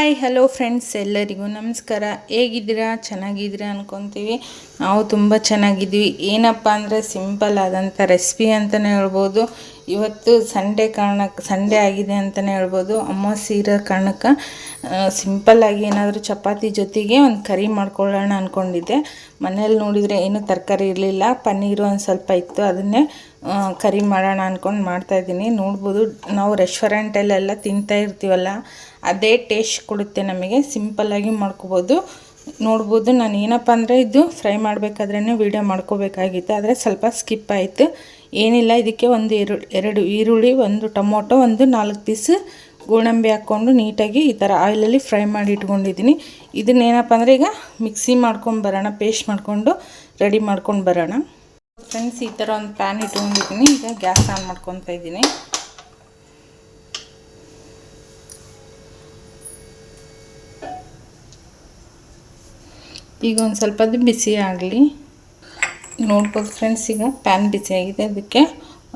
Hi hello friends ಎಲ್ಲರಿಗೂ ನಮಸ್ಕಾರ. ಹೇಗಿದ್ದೀರಾ? ಚೆನ್ನಾಗಿದ್ದೀರಾ ಅನ್ಕೊತೀವಿ. ನಾವು ತುಂಬ ಚೆನ್ನಾಗಿದ್ದೀವಿ. ಏನಪ್ಪ ಅಂದರೆ ಸಿಂಪಲ್ ಆದಂಥ ರೆಸಿಪಿ ಅಂತಲೇ ಹೇಳ್ಬೋದು. ಇವತ್ತು ಸಂಡೇ ಕಾರಣಕ್ಕೆ ಸಂಡೇ ಆಗಿದೆ ಅಂತಲೇ ಹೇಳ್ಬೋದು. ಅಮಾವಾಸ್ಯೆ ಇರೋ ಕಾರಣಕ್ಕೆ ಸಿಂಪಲ್ಲಾಗಿ ಏನಾದರೂ ಚಪಾತಿ ಜೊತೆಗೆ ಒಂದು ಕರಿ ಮಾಡ್ಕೊಳ್ಳೋಣ ಅಂದ್ಕೊಂಡಿದ್ದೆ ಮನೇಲಿ ನೋಡಿದರೆ ಏನೂ ತರಕಾರಿ ಇರಲಿಲ್ಲ. ಪನ್ನೀರು ಒಂದು ಸ್ವಲ್ಪ ಇತ್ತು. ಅದನ್ನೇ ಕರಿ ಮಾಡೋಣ ಅಂದ್ಕೊಂಡು ಮಾಡ್ತಾಯಿದ್ದೀನಿ ನೋಡ್ಬೋದು, ನಾವು ರೆಸ್ಟೋರೆಂಟಲ್ಲೆಲ್ಲ ತಿಂತಾ ಇರ್ತೀವಲ್ಲ ಅದೇ ಟೇಸ್ಟ್ ಕೊಡುತ್ತೆ ನಮಗೆ. ಸಿಂಪಲ್ಲಾಗಿ ಮಾಡ್ಕೋಬೋದು. ನೋಡ್ಬೋದು ನಾನು ಏನಪ್ಪ ಅಂದರೆ ಇದು ಫ್ರೈ ಮಾಡಬೇಕಾದ್ರೇ ವೀಡಿಯೋ ಮಾಡ್ಕೋಬೇಕಾಗಿತ್ತು. ಆದರೆ ಸ್ವಲ್ಪ ಸ್ಕಿಪ್ ಆಯಿತು. ಏನಿಲ್ಲ, ಇದಕ್ಕೆ ಒಂದು ಎರಡು ಈರುಳ್ಳಿ, ಒಂದು ಟೊಮೊಟೊ, ಒಂದು ನಾಲ್ಕು ಪೀಸ್ ಗೋಡಂಬಿ ಹಾಕ್ಕೊಂಡು ನೀಟಾಗಿ ಈ ಥರ ಆಯಿಲಲ್ಲಿ ಫ್ರೈ ಮಾಡಿ ಇಟ್ಕೊಂಡಿದ್ದೀನಿ. ಇದನ್ನೇನಪ್ಪ ಅಂದರೆ ಈಗ ಮಿಕ್ಸಿ ಮಾಡ್ಕೊಂಡು ಬರೋಣ ಪೇಸ್ಟ್ ಮಾಡಿಕೊಂಡು ರೆಡಿ ಮಾಡ್ಕೊಂಡು ಬರೋಣ. ಫ್ರೆಂಡ್ಸ್ ಈ ಥರ ಒಂದು ಪ್ಯಾನ್ ಇಟ್ಕೊಂಡಿದ್ದೀನಿ. ಈಗ ಗ್ಯಾಸ್ ಆನ್ ಮಾಡ್ಕೊತಾ ಇದ್ದೀನಿ. ಈಗ ಒಂದು ಸ್ವಲ್ಪ ಅದು ಬಿಸಿ ಆಗಲಿ. ನೋಡ್ಬೋದು ಫ್ರೆಂಡ್ಸ್ ಈಗ ಪ್ಯಾನ್ ಬಿಸಿಯಾಗಿದೆ ಅದಕ್ಕೆ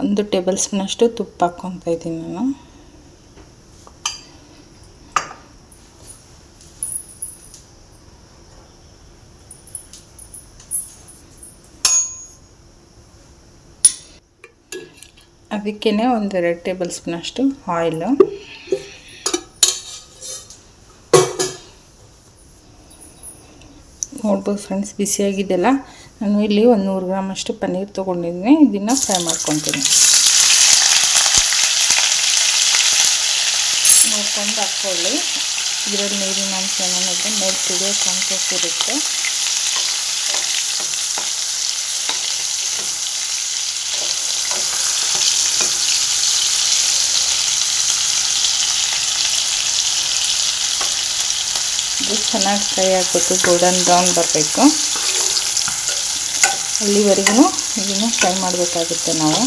ಒಂದು ಟೇಬಲ್ ಸ್ಪೂನಷ್ಟು ತುಪ್ಪ ಹಾಕ್ಕೊತಾ ಇದ್ದೀನಿ ನಾನು. ಅದಕ್ಕೇ ಒಂದೆರಡು ಟೇಬಲ್ ಸ್ಪೂನಷ್ಟು ಆಯಿಲು ನೋಡ್ಬೋದು ಫ್ರೆಂಡ್ಸ್ ಬಿಸಿಯಾಗಿದ್ದೆಲ್ಲ ನಾನು ಇಲ್ಲಿ ಒಂದು ನೂರು ಗ್ರಾಮಷ್ಟು ಪನ್ನೀರ್ ತೊಗೊಂಡಿದ್ದೀನಿ ಇದನ್ನು ಫ್ರೈ ಮಾಡ್ಕೊತೀನಿ. ನೋಡ್ಕೊಂಡು ಹಾಕ್ಕೊಳ್ಳಿ ಇದರಲ್ಲಿ ನೀರಿನ ಅಂಶ ಏನಾದರೆ ಮೇಲೆ ಕುಡಿಯೋ ಇರುತ್ತೆ. ಇದು ಚೆನ್ನಾಗಿ ಫ್ರೈ ಆಗಬೇಕು ಗೋಲ್ಡನ್ ಬ್ರೌನ್ ಬರಬೇಕು. ಅಲ್ಲಿವರೆಗೂ ಇದನ್ನು ಫ್ರೈ ಮಾಡಬೇಕಾಗುತ್ತೆ ನಾವು.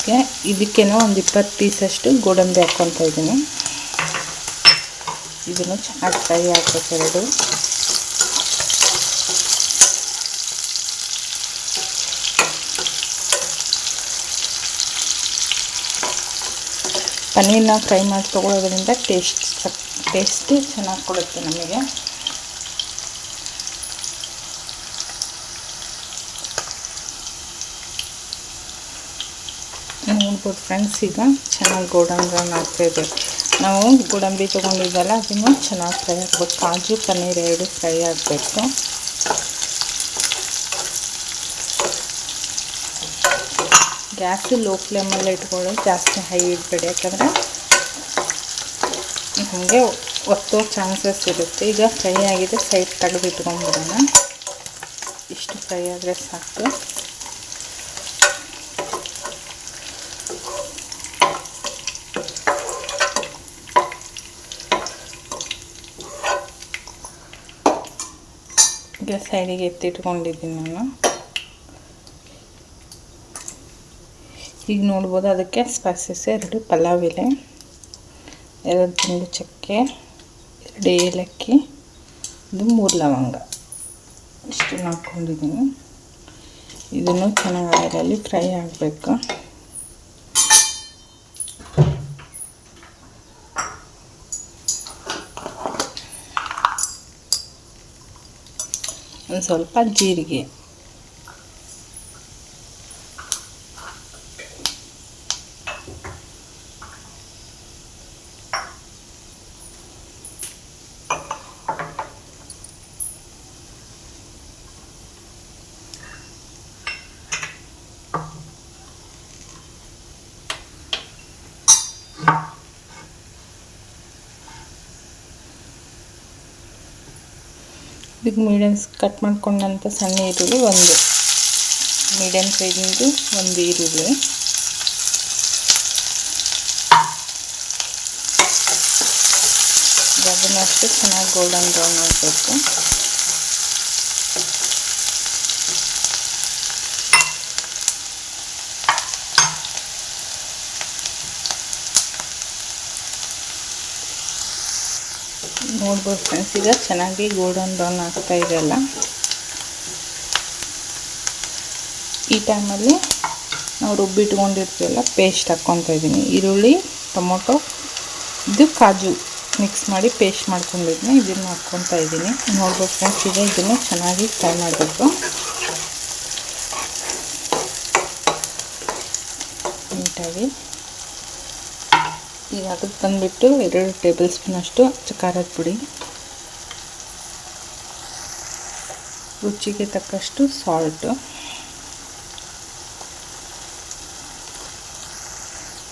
ಓಕೆ ಇದಕ್ಕೇನೋ ಒಂದು ಇಪ್ಪತ್ತು ಪೀಸಷ್ಟು ಗೋಡಂಬಿ ಹಾಕ್ಕೊತಾ ಇದ್ದೀನಿ. ಇದನ್ನು ಚೆನ್ನಾಗಿ ಫ್ರೈ ಹಾಕ್ಬೇಕು ಎರಡು. ಪನ್ನೀರ್ನ ಫ್ರೈ ಮಾಡಿ ತೊಗೊಳೋದ್ರಿಂದ ಟೇಸ್ಟ್ ಟೇಸ್ಟಿ ಚೆನ್ನಾಗಿ ಕೊಡುತ್ತೆ ನಮಗೆ. ನೋಡ್ಬೋದು ಫ್ರೆಂಡ್ಸ್ ಈಗ ಚೆನ್ನಾಗಿ ಗೋಡಂಬಿ ಆಗ್ತಾಯಿದೆ ನಾವು ಗೋಡಂಬಿ ತೊಗೊಂಡಿದ್ದಲ್ಲ, ಅದನ್ನು ಚೆನ್ನಾಗಿ ಫ್ರೈ ಆಗಬೇಕು. ಕಾಜು ಪನ್ನೀರ್ ಎರಡು ಫ್ರೈ ಆಗಬೇಕು. ಗ್ಯಾಸ್ ಲೋ ಫ್ಲೇಮಲ್ಲಿ ಇಟ್ಕೊಳ್ಳಿ ಜಾಸ್ತಿ ಹೈ ಇಡಬೇಡಿ. ಯಾಕಂದರೆ ನಮಗೆ ಒತ್ತೋ ಚಾನ್ಸಸ್ ಇರುತ್ತೆ. ಈಗ ಫ್ರೈ ಆಗಿದೆ, ಸೈಡ್ ತೆಗೆದು ಇಟ್ಕೊಂಡ್ಬಿಡೋಣ ಇಷ್ಟು ಫ್ರೈ ಆದರೆ ಸಾಕು. ಈಗ ಸೈಡಿಗೆ ಎತ್ತಿಟ್ಕೊಂಡಿದ್ದೀನಿ ನಾನು. ಈಗ ನೋಡ್ಬೋದು ಅದಕ್ಕೆ ಸ್ಪೈಸಸ್ ಎರಡು, ಪಲಾವ್ ಎಲೆ, ಎರಡು ತುಂಡು ಚಕ್ಕೆ, ಎರಡು ಏಲಕ್ಕಿ, ಇದು ಮೂರು ಲವಂಗ. ಇಷ್ಟು ಹಾಕ್ಕೊಂಡಿದ್ದೀನಿ. ಇದನ್ನು ಚೆನ್ನಾಗಿ ಆಯಿಲಲ್ಲಿ ಫ್ರೈ ಆಗಬೇಕು. ಒಂದು ಸ್ವಲ್ಪ ಜೀರಿಗೆ ಇದಕ್ಕೆ ಮೀಡಿಯಮ್ಸ್ ಕಟ್ ಮಾಡ್ಕೊಂಡಂಥ ಸಣ್ಣ ಈರುಳ್ಳಿ ಒಂದು. ಮೀಡಿಯಮ್ ಸೈಜಿಂದು ಒಂದು ಈರುಳ್ಳಿ. ಅಷ್ಟೇ ಚೆನ್ನಾಗಿ ಗೋಲ್ಡನ್ ಬ್ರೌನ್ ಆಗಬೇಕು. ನೋಡ್ಬೋದು ಫ್ರೆಂಡ್ಸ್ ಈಗ ಚೆನ್ನಾಗಿ ಗೋಲ್ಡನ್ ಬ್ರೌನ್ ಆಗ್ತಾ ಇದೆಯಲ್ಲ ಈ ಟೈಮಲ್ಲಿ ನಾವು ರುಬ್ಬಿಟ್ಕೊಂಡಿರ್ತೀವಲ್ಲ ಪೇಸ್ಟ್ ಹಾಕ್ಕೊತಾ ಇದ್ದೀನಿ ಈರುಳ್ಳಿ, ಟೊಮೊಟೊ, ಇದು ಕಾಜು ಮಿಕ್ಸ್ ಮಾಡಿ ಪೇಸ್ಟ್ ಮಾಡ್ಕೊಂಡಿದ್ದೀನಿ ಇದನ್ನು ಹಾಕ್ಕೊತಾ ಇದ್ದೀನಿ ನೋಡ್ಬೋದು ಫ್ರೆಂಡ್ಸ್ ಈಗ ಇದನ್ನು ಚೆನ್ನಾಗಿ ಫ್ರೈ ಮಾಡಬೇಕು. ನೀಟಾಗಿ ಈಗ ಅದಕ್ಕೆ ಬಂದುಬಿಟ್ಟು ಎರಡು ಟೇಬಲ್ ಸ್ಪೂನಷ್ಟು ಖಾರದ ಪುಡಿ ರುಚಿಗೆ ತಕ್ಕಷ್ಟು ಸಾಲ್ಟು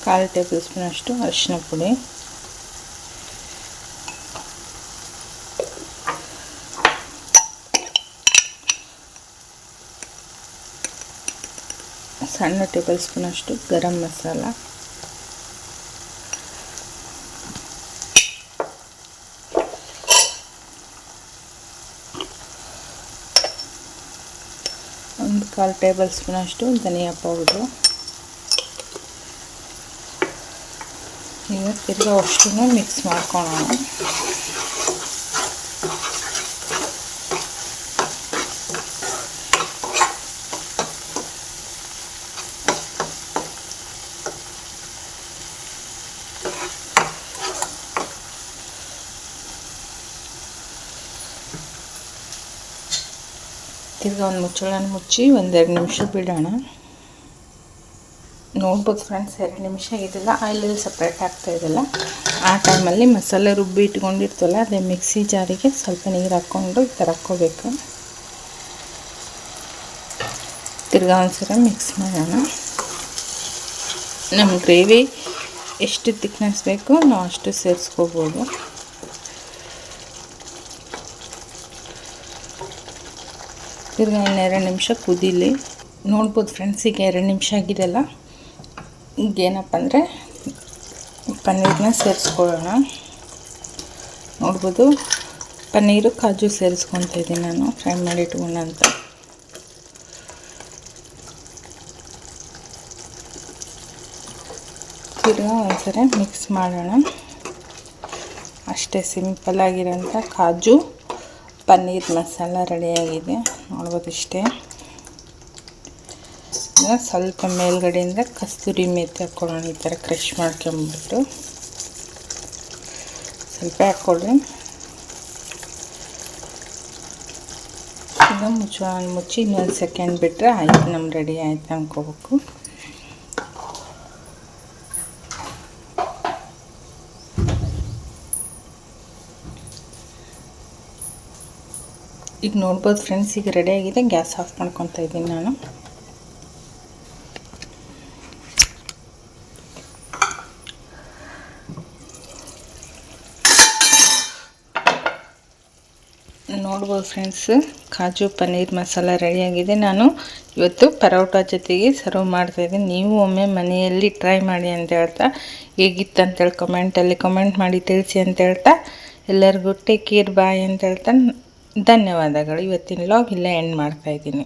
ಕಾಲು ಟೇಬಲ್ ಸ್ಪೂನಷ್ಟು ಅರಿಶಿನ ಪುಡಿ ಸಣ್ಣ ಟೇಬಲ್ ಸ್ಪೂನಷ್ಟು ಗರಂ ಮಸಾಲ ಒಂದು ಕಾಲು ಟೇಬಲ್ ಸ್ಪೂನಷ್ಟು ಧನಿಯಾ ಪೌಡ್ರು ಈಗ ತಿರ್ಗಾ ಅಷ್ಟು ಮಿಕ್ಸ್ ಮಾಡ್ಕೊಳ್ಳೋಣ ತಿರ್ಗಾ ಒಂದು ಮುಚ್ಚಳನ ಮುಚ್ಚಿ ಒಂದೆರಡು ನಿಮಿಷ ಬಿಡೋಣ. ನೋಡ್ಬೋದು ಫ್ರೆಂಡ್ಸ್ ಎರಡು ನಿಮಿಷ ಇದೆಲ್ಲ ಆಯಿಲಲ್ಲಿ ಸಪ್ರೇಟ್ ಆಗ್ತಾ ಇದೆಲ್ಲ. ಆ ಟೈಮಲ್ಲಿ ಮಸಾಲೆ ರುಬ್ಬಿ ಇಟ್ಕೊಂಡಿರ್ತಲ್ಲ, ಅದೇ ಮಿಕ್ಸಿ ಜಾರಿಗೆ ಸ್ವಲ್ಪ ನೀರು ಹಾಕ್ಕೊಂಡು ಈ ಥರ ಹಾಕ್ಕೋಬೇಕು. ತಿರ್ಗಾ ಒಂದ್ಸಲ ಮಿಕ್ಸ್ ಮಾಡೋಣ. ನಮ್ಮ ಗ್ರೇವಿ ಎಷ್ಟು ತಿಕ್ನೆಸ್ ಬೇಕೋ ನಾವು ಅಷ್ಟು ಸೇರಿಸ್ಕೋಬೋದು. ತಿರ್ಗಾ ಇನ್ನೆರಡು ನಿಮಿಷ ಕುದೀಲಿ. ನೋಡ್ಬೋದು ಫ್ರೆಂಡ್ಸ್ ಈಗ ಎರಡು ನಿಮಿಷ ಆಗಿದೆಲ್ಲ. ಈಗೇನಪ್ಪ ಅಂದರೆ ಪನ್ನೀರನ್ನ ಸೇರಿಸ್ಕೊಳ್ಳೋಣ. ನೋಡ್ಬೋದು ಪನ್ನೀರು ಕಾಜು ಸೇರಿಸ್ಕೊತ ಇದ್ದೀನಿ ನಾನು, ಫ್ರೈ ಮಾಡಿ ಅಂತ ತಿರ್ಗಾ ಒಂದ್ಸರಿ ಮಿಕ್ಸ್ ಮಾಡೋಣ. ಅಷ್ಟೇ ಸಿಂಪಲ್ ಆಗಿರೋಂಥ ಕಾಜು. ಪನ್ನೀರ್ ಮಸಾಲ ರೆಡಿಯಾಗಿದೆ. ನೋಡ್ಬೋದು ಇಷ್ಟೇ ಸ್ವಲ್ಪ ಮೇಲ್ಗಡೆಯಿಂದ ಕಸ್ತೂರಿ ಮೇಥಿ ಹಾಕ್ಕೊಳ್ಳೋಣ. ಈ ಥರ ಕ್ರಶ್ ಮಾಡ್ಕೊಂಬಿಟ್ಟು. ಸ್ವಲ್ಪ ಹಾಕ್ಕೊಳ್ಳಿ. ಈಗ ಮುಚ್ಚ ಮುಚ್ಚಿ ಇನ್ನೊಂದು ಸೆಕೆಂಡ್ ಬಿಟ್ಟರೆ ಆಯ್ತು. ನಮ್ಮ ರೆಡಿ ಆಯ್ತು ಅನ್ಕೋಬೇಕು. ಈಗ ನೋಡ್ಬೋದು ಫ್ರೆಂಡ್ಸ್ ಈಗ ರೆಡಿಯಾಗಿದೆ ಗ್ಯಾಸ್ ಆಫ್ ಮಾಡ್ಕೊತಾ ಇದ್ದೀನಿ ನಾನು. ನೋಡ್ಬೋದು ಫ್ರೆಂಡ್ಸ್ ಕಾಜು ಪನ್ನೀರ್ ಮಸಾಲ ರೆಡಿಯಾಗಿದೆ ನಾನು ಇವತ್ತು ಪರೋಟ ಜೊತೆಗೆ ಸರ್ವ್ ಮಾಡ್ತಾಯಿದ್ದೀನಿ ನೀವು ಒಮ್ಮೆ ಮನೆಯಲ್ಲಿ ಟ್ರೈ ಮಾಡಿ ಅಂತ ಹೇಳ್ತಾ, ಹೇಗಿತ್ತು ಅಂತೇಳಿ ಕಮೆಂಟಲ್ಲಿ ಕಮೆಂಟ್ ಮಾಡಿ ತಿಳಿಸಿ ಅಂತ ಹೇಳ್ತಾ, ಎಲ್ಲರಿಗೂ ಟೇಕ್ ಕೇರ್ ಬಾಯ್ ಅಂತ ಹೇಳ್ತಾ ಧನ್ಯವಾದಗಳು. ಇವತ್ತಿನ ಲಾಗ್ ಇಲ್ಲೇ ಎಂಡ್ ಮಾಡ್ತಾಯಿದ್ದೀನಿ